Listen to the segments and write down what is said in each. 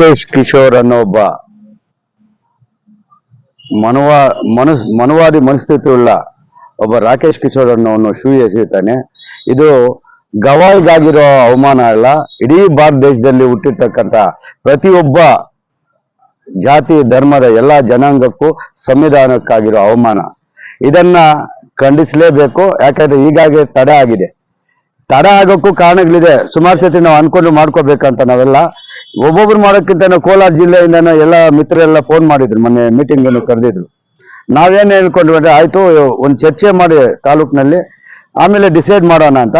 ರಾಕೇಶ್ ಕಿಶೋರ್ ಅನ್ನೋ ಒಬ್ಬ ಮನವ ಮನಸ್ ಮನುವಾದಿ ಮನಸ್ಥಿತಿ ಉಳ್ಳ ಒಬ್ಬ ರಾಕೇಶ್ ಕಿಶೋರ್ ಅನ್ನೋನು ಶೂ ಎಸೆಯುತ್ತಾನೆ. ಇದು ಗವಾಯ್ಗಾಗಿರೋ ಅವಮಾನ ಅಲ್ಲ, ಇಡೀ ಭಾರತ ದೇಶದಲ್ಲಿ ಹುಟ್ಟಿರ್ತಕ್ಕಂಥ ಪ್ರತಿಯೊಬ್ಬ ಜಾತಿ, ಧರ್ಮದ ಎಲ್ಲಾ ಜನಾಂಗಕ್ಕೂ ಸಂವಿಧಾನಕ್ಕಾಗಿರೋ ಅವಮಾನ. ಇದನ್ನ ಖಂಡಿಸಲೇಬೇಕು, ಯಾಕಂದ್ರೆ ಈಗಾಗಲೇ ತಡ ಆಗಿದೆ. ತಡ ಆಗೋಕ್ಕೂ ಕಾರಣಗಳಿದೆ. ಸುಮಾರು ಸತಿ ನಾವು ಅನ್ಕೊಂಡು ಮಾಡ್ಕೋಬೇಕಂತ ನಾವೆಲ್ಲ ಒಬ್ಬೊಬ್ರು ಮಾಡೋಕ್ಕಿಂತ ಕೋಲಾರ ಜಿಲ್ಲೆಯಿಂದ ಎಲ್ಲ ಮಿತ್ರರೆಲ್ಲ ಫೋನ್ ಮಾಡಿದ್ರು, ಮೊನ್ನೆ ಮೀಟಿಂಗ್ ಅನ್ನು ಕರೆದಿದ್ರು. ನಾವೇನು ಹೇಳ್ಕೊಂಡ್ವಿ ಅಂದ್ರೆ, ಆಯ್ತು, ಒಂದು ಚರ್ಚೆ ಮಾಡಿ ತಾಲೂಕಿನಲ್ಲಿ, ಆಮೇಲೆ ಡಿಸೈಡ್ ಮಾಡೋಣ ಅಂತ.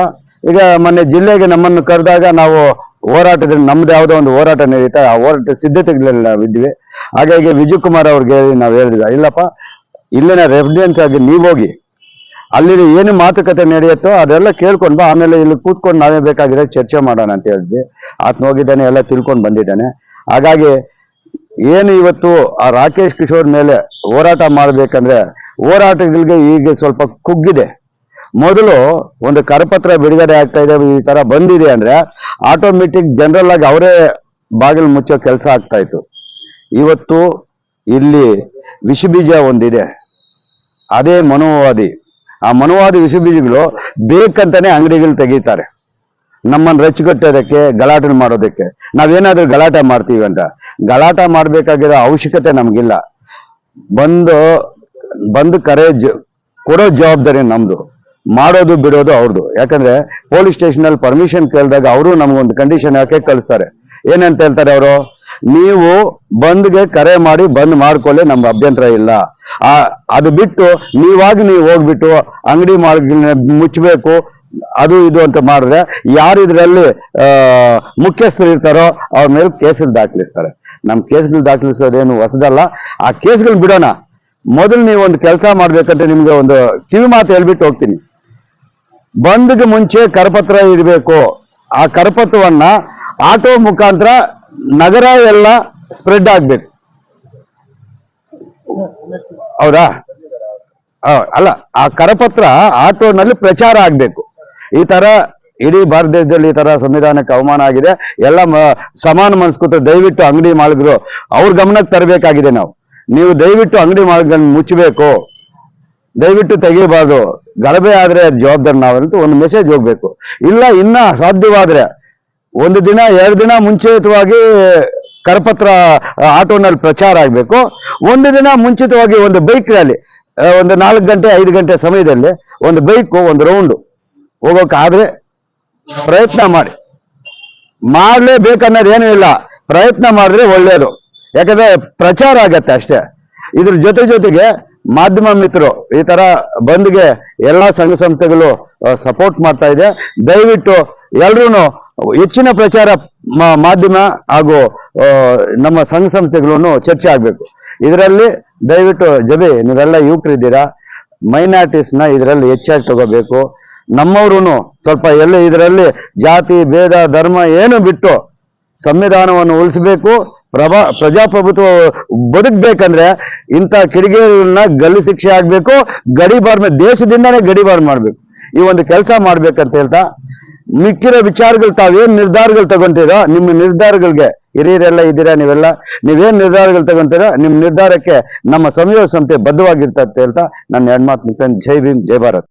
ಈಗ ಮೊನ್ನೆ ಜಿಲ್ಲೆಗೆ ನಮ್ಮನ್ನು ಕರೆದಾಗ ನಾವು ಹೋರಾಟದ ನಮ್ದು ಯಾವುದೋ ಒಂದು ಹೋರಾಟ ನಡೀತಾ, ಆ ಹೋರಾಟ ಸಿದ್ಧತೆಗಳಲ್ಲಿ ನಾವು ಇದ್ವಿ ಹಾಗಾಗಿ ವಿಜಯ್ ಕುಮಾರ್ ಅವ್ರಿಗೆ ನಾವು ಹೇಳಿದ್ವಿ ಇಲ್ಲಪ್ಪ ಇಲ್ಲಿನ ರೆಸಿಡೆನ್ಸ್ ಆಗಿ ನೀವು ಹೋಗಿ ಅಲ್ಲಿ ಏನು ಮಾತುಕತೆ ನಡೆಯುತ್ತೋ ಅದೆಲ್ಲ ಕೇಳ್ಕೊಂಡು ಬಾ, ಆಮೇಲೆ ಇಲ್ಲಿ ಕೂತ್ಕೊಂಡು ನಾವೇ ಬೇಕಾಗಿದೆ ಚರ್ಚೆ ಮಾಡೋಣ ಅಂತ ಹೇಳಿದ್ವಿ. ಆತನ ಹೋಗಿದ್ದಾನೆ, ಎಲ್ಲ ತಿಳ್ಕೊಂಡು ಬಂದಿದ್ದಾನೆ. ಹಾಗಾಗಿ ಏನು ಇವತ್ತು ಆ ರಾಕೇಶ್ ಕಿಶೋರ್ ಮೇಲೆ ಹೋರಾಟ ಮಾಡಬೇಕಂದ್ರೆ ಹೋರಾಟಗಳಿಗೆ ಈಗ ಸ್ವಲ್ಪ ಕುಗ್ಗಿದೆ. ಮೊದಲು ಒಂದು ಕರಪತ್ರ ಬಿಡುಗಡೆ ಆಗ್ತಾ ಇದೆ, ಈ ತರ ಬಂದಿದೆ ಅಂದ್ರೆ ಆಟೋಮೆಟಿಕ್ ಜನರಲ್ ಆಗಿ ಅವರೇ ಬಾಗಿಲು ಮುಚ್ಚೋ ಕೆಲಸ ಆಗ್ತಾ ಇತ್ತು. ಇವತ್ತು ಇಲ್ಲಿ ವಿಷಬೀಜ ಒಂದಿದೆ. ಅದೇ ಮನೋವಾದಿ. ಆ ಮನೋವಾದಿ ವಿಷಬೀಜಗಳು ಬೇಕಂತಾನೆ ಅಂಗಡಿಗಳು ತೆಗೀತಾರೆ. ನಮ್ಮನ್ನು ರಚ್ಚುಗಟ್ಟೋದಕ್ಕೆ ಗಲಾಟೆ ಮಾಡೋದಕ್ಕೆ. ನಾವೇನಾದ್ರೂ ಗಲಾಟೆ ಮಾಡ್ತೀವಿ ಅಂತ. ಗಲಾಟೆ ಮಾಡಬೇಕಾಗಿರೋ ಅವಶ್ಯಕತೆ ನಮಗಿಲ್ಲ. ಬಂದು ಬಂದು ಕರೆ ಕೊಡೋ ಜವಾಬ್ದಾರಿ ನಮ್ದು. ಮಾಡೋದು, ಬಿಡೋದು ಅವ್ರದ್ದು ಯಾಕಂದ್ರೆ ಪೊಲೀಸ್ ಸ್ಟೇಷನ್ ಅಲ್ಲಿ ಪರ್ಮಿಷನ್ ಕೇಳಿದಾಗ ಅವರು ನಮ್ಗೊಂದು ಕಂಡೀಷನ್ ಯಾಕೆ ಕಳಿಸ್ತಾರೆ? ಏನಂತ ಹೇಳ್ತಾರೆ ಅವರು? ನೀವು ಬಂದ್ಗೆ ಕರೆ ಮಾಡಿ ಬಂದ್ ಮಾಡ್ಕೊಳ್ಳಿ, ನಮ್ಗೆ ಅಭ್ಯಂತರ ಇಲ್ಲ. ಆ, ಅದು ಬಿಟ್ಟು ನೀವಾಗಿ ನೀವು ಹೋಗ್ಬಿಟ್ಟು ಅಂಗಡಿ ಮಾಡಿ ಮುಚ್ಚಬೇಕು, ಅದು ಇದು ಅಂತ ಮಾಡಿದ್ರೆ ಯಾರು ಇದರಲ್ಲಿ ಮುಖ್ಯಸ್ಥರು ಇರ್ತಾರೋ ಅವ್ರ ಮೇಲೆ ಕೇಸಲ್ಲಿ ದಾಖಲಿಸ್ತಾರೆ. ನಮ್ ಕೇಸ್ಗಳು ದಾಖಲಿಸೋದೇನು ಹೊಸದಲ್ಲ. ಆ ಕೇಸ್ಗಳು ಬಿಡೋಣ. ಮೊದಲು ನೀವು ಒಂದು ಕೆಲಸ ಮಾಡ್ಬೇಕಂದ್ರೆ ನಿಮ್ಗೆ ಒಂದು ಕಿವಿ ಮಾತು ಹೇಳ್ಬಿಟ್ಟು ಹೋಗ್ತೀನಿ. ಬಂದ್ಗೆ ಮುಂಚೆ ಕರಪತ್ರ ಇರಬೇಕು ಆ ಕರಪತ್ರವನ್ನ ಆಟೋ ಮುಖಾಂತರ ನಗರ ಎಲ್ಲ ಸ್ಪ್ರೆಡ್ ಆಗ್ಬೇಕು. ಹೌದಾ? ಅಲ್ಲ, ಆ ಕರಪತ್ರ ಆಟೋನಲ್ಲಿ ಪ್ರಚಾರ ಆಗ್ಬೇಕು. ಈ ತರ ಇಡೀ ಭಾರತ ದೇಶದಲ್ಲಿ ಈ ತರ ಸಂವಿಧಾನಕ್ಕೆ ಅವಮಾನ ಆಗಿದೆ. ಎಲ್ಲ ಸಮಾನ ಮನಸ್ಕೃತ ದಯವಿಟ್ಟು ಅಂಗಡಿ ಮಾಲೀಕರು, ಅವ್ರ ಗಮನಕ್ಕೆ ತರಬೇಕಾಗಿದೆ ನಾವು. ನೀವು ದಯವಿಟ್ಟು ಅಂಗಡಿ ಮಾಲೀಕರನ್ನ ಮುಚ್ಚಬೇಕು. ದಯವಿಟ್ಟು ತೆಗಿಬಾರ್ದು ಗಲಭೆ ಆದ್ರೆ ಜವಾಬ್ದಾರಿ ನಾವಂತೂ ಒಂದು ಮೆಸೇಜ್ ಹೋಗ್ಬೇಕು. ಇಲ್ಲ, ಇನ್ನ ಸಾಧ್ಯವಾದ್ರೆ ಒಂದು ದಿನ, ಎರಡು ದಿನ ಮುಂಚಿತವಾಗಿ ಕರಪತ್ರ ಆಟೋನಲ್ಲಿ ಪ್ರಚಾರ ಆಗಬೇಕು. ಒಂದು ದಿನ ಮುಂಚಿತವಾಗಿ ಒಂದು ಬೈಕ್ ರ್ಯಾಲಿ ಒಂದು ನಾಲ್ಕು ಗಂಟೆ, ಐದು ಗಂಟೆ ಸಮಯದಲ್ಲಿ ಒಂದು ಬೈಕು, ಒಂದು ರೌಂಡ್ ಹೋಗೋಕ್ಕಾದ್ರೆ ಪ್ರಯತ್ನ ಮಾಡಿ. ಮಾಡಲೇಬೇಕನ್ನೋದು ಏನೂ ಇಲ್ಲ. ಪ್ರಯತ್ನ ಮಾಡಿದ್ರೆ ಒಳ್ಳೆಯದು ಯಾಕಂದ್ರೆ ಪ್ರಚಾರ ಆಗತ್ತೆ ಅಷ್ಟೇ. ಇದ್ರ ಜೊತೆ ಜೊತೆಗೆ ಮಾಧ್ಯಮ ಮಿತ್ರರು ಈ ತರ ಬಂದ್ಗೆ ಎಲ್ಲಾ ಸಂಘ ಸಂಸ್ಥೆಗಳು ಸಪೋರ್ಟ್ ಮಾಡ್ತಾ ಇದೆ. ದಯವಿಟ್ಟು ಎಲ್ರೂ ಹೆಚ್ಚಿನ ಪ್ರಚಾರ ಮಾಧ್ಯಮ ಹಾಗೂ ನಮ್ಮ ಸಂಘ ಸಂಸ್ಥೆಗಳನ್ನು ಚರ್ಚೆ ಆಗಬೇಕು. ಇದರಲ್ಲಿ ದಯವಿಟ್ಟು ಜಬಿ, ನೀವೆಲ್ಲ ಯುವಕರಿದ್ದೀರಾ? ಮೈನಾರಿಟೀಸ್ನ ಇದರಲ್ಲಿ ಹೆಚ್ಚಾಗಿ ತಗೋಬೇಕು. ನಮ್ಮವ್ರು ಸ್ವಲ್ಪ ಎಲ್ಲ ಇದರಲ್ಲಿ ಜಾತಿ, ಭೇದ, ಧರ್ಮ ಏನು ಬಿಟ್ಟು ಸಂವಿಧಾನವನ್ನು ಉಳಿಸಬೇಕು, ಪ್ರಭಾ, ಪ್ರಜಾಪ್ರಭುತ್ವ ಬದುಕಬೇಕಂದ್ರೆ ಇಂಥ ಕಿಡಿಗೇರಿಗಳನ್ನ ಗಲ್ಲು ಶಿಕ್ಷೆ ಆಗಬೇಕು ಗಡಿಬಾರ್ ದೇಶದಿಂದಾನೇ ಗಡಿಬಾರ್ ಮಾಡಬೇಕು. ಈ ಒಂದು ಕೆಲಸ ಮಾಡ್ಬೇಕಂತ ಹೇಳ್ತಾ ಮಿಕ್ಕಿರೋ ವಿಚಾರಗಳು ತಾವೇನ್ ನಿರ್ಧಾರಗಳು ತಗೊಂತೀರೋ, ನಿಮ್ಮ ನಿರ್ಧಾರಗಳಿಗೆ ಹಿರಿಯರೆಲ್ಲ ಇದ್ದೀರಾ ನೀವೆಲ್ಲ? ನೀವೇನ್ ನಿರ್ಧಾರಗಳು ತಗೊಂತೀರೋ, ನಿಮ್ಮ ನಿರ್ಧಾರಕ್ಕೆ ನಮ್ಮ ಸಂಯೋಗ ಸಂಸ್ಥೆ ಬದ್ಧವಾಗಿರ್ತದೆ ಹೇಳ್ತಾ ನನ್ನ ಹೆಣ್ಮಾತ್ ಮುಕ್ತ ಜೈ ಭೀಮ್, ಜೈ ಭಾರತ್.